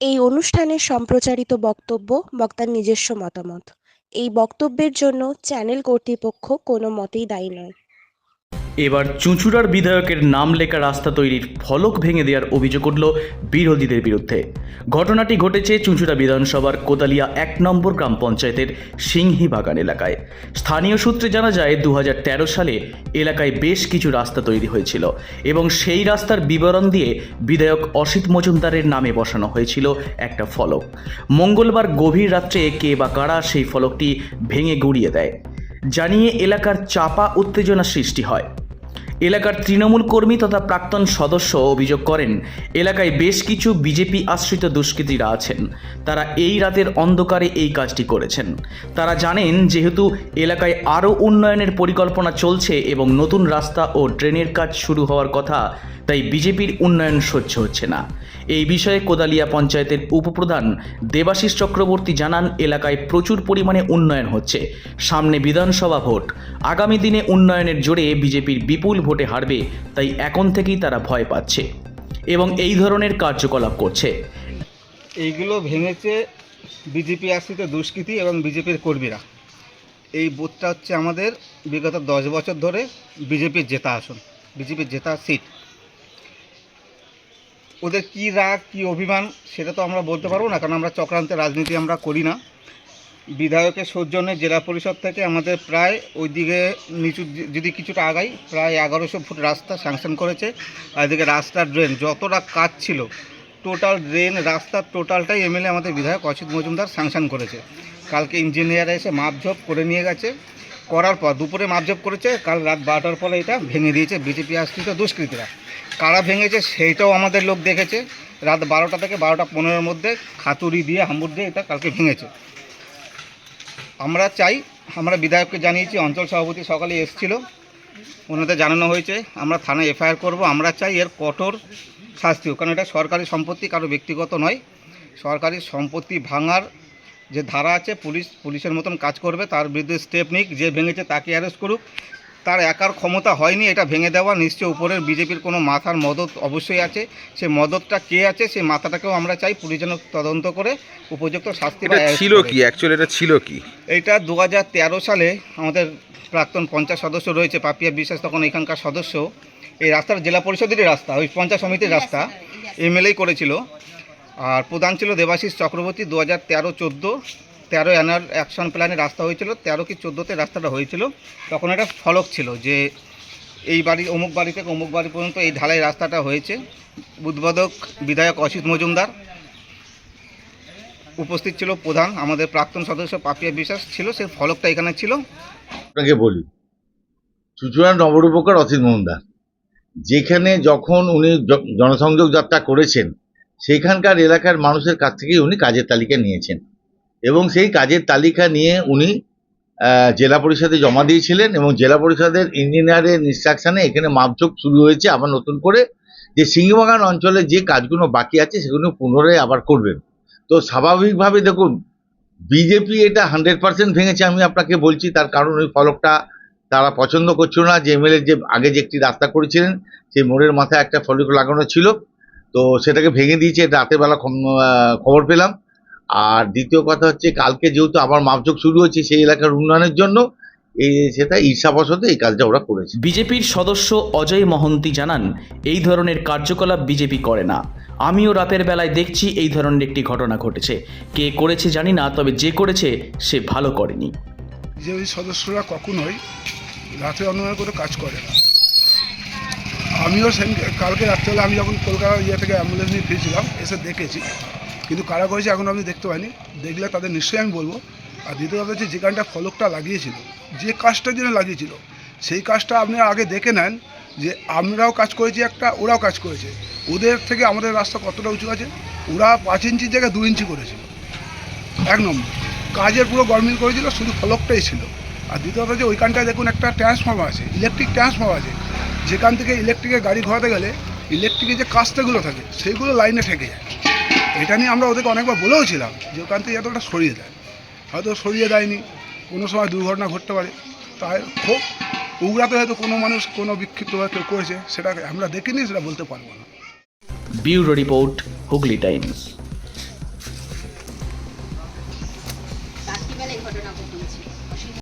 এই অনুষ্ঠানে সম্প্রচারিত বক্তব্য বক্তার নিজস্ব মতামত। এই বক্তব্যের জন্য চ্যানেল কর্তৃপক্ষ কোনো মতেই দায়ী নয়। এবার চুঁচুড়ার বিধায়কের নাম লেখা রাস্তা তৈরির ফলক ভেঙে দেওয়ার অভিযোগ উঠল বিরোধীদের বিরুদ্ধে। ঘটনাটি ঘটেছে চুঁচুড়া বিধানসভার কোদালিয়া এক নম্বর গ্রাম পঞ্চায়েতের সিংহি বাগান এলাকায়। স্থানীয় সূত্রে জানা যায় দু হাজার তেরো সালে এলাকায় বেশ কিছু রাস্তা তৈরি হয়েছিল এবং সেই রাস্তার বিবরণ দিয়ে বিধায়ক অসিত মজুমদারের নামে বসানো হয়েছিল একটা ফলক। মঙ্গলবার গভীর রাত্রে কে বা কারা সেই ফলকটি ভেঙে গুড়িয়ে দেয়। জানিয়ে এলাকার চাপা উত্তেজনা সৃষ্টি হয়। এলাকার তৃণমূল কর্মী তথা প্রাক্তন সদস্য অভিযোগ করেন, এলাকায় বেশ কিছু বিজেপি আশ্রিত দুষ্কৃতীরা আছেন। তারা এই রাতের অন্ধকারে এই কাজটি করেছেন। তারা জানেন, যেহেতু এলাকায় আরও উন্নয়নের পরিকল্পনা চলছে এবং নতুন রাস্তা ও ড্রেনের কাজ শুরু হওয়ার কথা, তাই বিজেপির উন্নয়ন সহ্য হচ্ছে না। এই বিষয়ে কোদালিয়া পঞ্চায়েতের উপপ্রধান দেবাশিস চক্রবর্তী জানান, এলাকায় প্রচুর পরিমাণে উন্নয়ন হচ্ছে। সামনে বিধানসভা ভোট। আগামী দিনে উন্নয়নের জোরে বিজেপির বিপুল ভোটে হারবে, তাই এখন থেকেই তারা ভয় পাচ্ছে এবং এই ধরনের কার্যকলাপ করছে। এইগুলো ভেঙেছে বিজেপি আশ্রিত দুষ্কৃতী এবং বিজেপির কর্মীরা। এই বুথটা হচ্ছে আমাদের বিগত দশ বছর ধরে বিজেপির জেতা আসন, বিজেপির জেতা সিট। ওদের কি রাগ, কি অভিমান, সেটা তো আমরা বলতে পারব না, কারণ আমরা চক্রান্তের রাজনীতি আমরা করি না। বিধায়কের সৌজন্যে জেলা পরিষদ থেকে আমাদের প্রায় ওইদিকে নিচু যদি কিছুটা আগাই, প্রায় এগারোশো ফুট রাস্তা স্যাংশন করেছে। আর এদিকে রাস্তার ড্রেন যতটা কাজ ছিল টোটাল ড্রেন রাস্তার টোটালটাই এমএলএ আমাদের বিধায়ক অচিত মজুমদার স্যাংশন করেছে। কালকে ইঞ্জিনিয়ার এসে মাপঝোপ করে নিয়ে গেছে। করার পর দুপুরে মাপঝোপ করেছে, কাল রাত বারোটার পরে এটা ভেঙে দিয়েছে বিজেপি আশ্রিত দুষ্কৃতীরা। কারা ভেঙেছে সেইটাও আমাদের লোক দেখেছে। রাত বারোটা থেকে বারোটা পনেরোর মধ্যে খাতুরি দিয়ে হাম্বুর দিয়ে এটা কালকে ভেঙেছে। আমরা চাই, আমরা বিধায়ককে জানিয়েছি, অঞ্চল সভাপতি সকালে এসেছিল, ওনাদের জানানো হয়েছে, আমরা থানায় এফআইআর করব, আমরা চাই এর কঠোর শাস্তি হোক, কারণ এটা সরকারি সম্পত্তি, কারও ব্যক্তিগত নয়। সরকারি সম্পত্তি ভাঙার যে ধারা আছে, পুলিশ, পুলিশের মতন কাজ করবে, তার বিরুদ্ধে স্টেপ নিক, যে ভেঙেছে তাকে অ্যারেস্ট করুক। তার একার ক্ষমতা হয়নি এটা ভেঙে দেওয়া। নিশ্চয় উপরের বিজেপির কোনো মাথার মদত অবশ্যই আছে। সে মদতটা কে আছে সেই মাথাটাকেও আমরা চাই পুলিশ যেন তদন্ত করে উপযুক্ত শাস্তি এটা ছিল কি? অ্যাকচুয়ালি এটা ছিল কি? এইটা দু হাজার তেরো সালে আমাদের প্রাক্তন পঞ্চায়েত সদস্য রয়েছে পাপিয়া বিশ্বাস তখন এখানকার সদস্য। এই রাস্তার জেলা পরিষদেরই রাস্তা ওই পঞ্চায়েত সমিতির রাস্তা। এমএলএই করেছিল। আর প্রধান ছিল দেবাশিস চক্রবর্তী দু হাজার তেরো চোদ্দ। তেরো অ্যানুয়াল অ্যাকশন প্ল্যানে রাস্তা হয়েছিল, তেরো কি চোদ্দোতে রাস্তাটা হয়েছিল। তখন একটা ফলক ছিল যে এই বাড়ি, অমুক বাড়ি থেকে অমুক বাড়ি পর্যন্ত এই ঢালাই রাস্তাটা হয়েছে। উদ্বোধক বিধায়ক অসিত মজুমদার উপস্থিত ছিল প্রধান, আমাদের প্রাক্তন সদস্য পাপিয়া বিশ্বাস ছিল, সে ফলকটা এখানে ছিল। আপনাকে বলি চুচুড়া নবরূপকার অসিত মজুমদার, যেখানে যখন উনি জনসংযোগ যাত্রা করেছেন, সেখানকার এলাকার মানুষের কাছ থেকে উনি কাজের তালিকা নিয়েছেন। এবং সেই কাজের তালিকা নিয়ে উনি জেলা পরিষদে জমা দিয়েছিলেন এবং জেলা পরিষদের ইঞ্জিনিয়ারের ইনস্ট্রাকশনে এখানে মাপঝোপ শুরু হয়েছে আবার নতুন করে যে সিংহবাগান অঞ্চলে যে কাজগুলো বাকি আছে সেগুলো পুনরায় আবার করবেন। তো স্বাভাবিকভাবে দেখুন বিজেপি এটা হান্ড্রেড পার্সেন্ট ভেঙেছে, আমি আপনাকে বলছি, তার কারণ ওই ফলকটা তারা পছন্দ করছিল না, যে এমএলএ যে আগে যে একটি রাস্তা করেছিলেন, সেই মোড়ের মাথায় একটা ফলক লাগানো ছিল, তো সেটাকে ভেঙে দিয়েছে, রাতের বেলা খবর পেলাম। আর দ্বিতীয় কথা হচ্ছে কালকে যেহেতু আবার মাপযোগ শুরু হচ্ছে সেই এলাকার উন্নয়নের জন্য এই সেটা ঈর্ষাবশত এই কাজটা ওরা করেছে। বিজেপির সদস্য অজয় মহন্তি জানান এই ধরনের কার্যকলাপ বিজেপি করে না। আমিও রাতের বেলায় দেখছি এই ধরনের একটি ঘটনা ঘটেছে। কে করেছে জানি না তবে যে করেছে সে ভালো করেনি। যে ওই সদস্যরা কখনোই রাতে অনুমান করে কাজ করে না। আমিও সেদিন কালকে রাত্রেবেলা আমি যখন কলকাতা ইয়ে থেকে অ্যাম্বুলেন্স নিয়ে ফিরছিলাম এসে দেখেছি। কিন্তু কারা করেছে এখন আমি দেখতে পাইনি। দেখলে তাদের নিশ্চয়ই আমি বলব। আর দ্বিতীয় কথা হচ্ছে যেখানটা ফলকটা লাগিয়েছিল, যে কাজটার জন্য লাগিয়েছিল, সেই কাজটা আপনি আগে দেখে নেন যে আমরাও কাজ করেছি একটা, ওরাও কাজ করেছে। ওদের থেকে আমাদের রাস্তা কতটা উঁচু আছে? ওরা পাঁচ ইঞ্চির জায়গায় দু ইঞ্চি করেছিল এক নম্বর, কাজের পুরো গরমিল করেছিল, শুধু ফলকটাই ছিল। আর দ্বিতীয় কথা যে ওইখানটায় দেখুন একটা ট্রান্সফর্মার আছে ইলেকট্রিক ট্রান্সফর্মার আছে। যেখান থেকে ইলেকট্রিকের গাড়ি ঘোরাতে গেলে ইলেকট্রিকের যে কাস্তেগুলো থাকে, সেইগুলো লাইনে ঠেকে যায়। এটা নিয়ে আমরা ওদেরকে অনেকবার বলেও ছিলাম যে ওখান থেকে এতটা সরিয়ে দেয়। হয়তো সরিয়ে দেয়নি, কোনো সময় দুর্ঘটনা ঘটতে পারে। তাই খুব উগড়াতে হয়তো কোনো মানুষ, কোনো বিক্ষিপ্তভাবে কেউ করেছে, সেটাকে আমরা দেখিনি, সেটা বলতে পারব না। Bureau report Hooghly Times.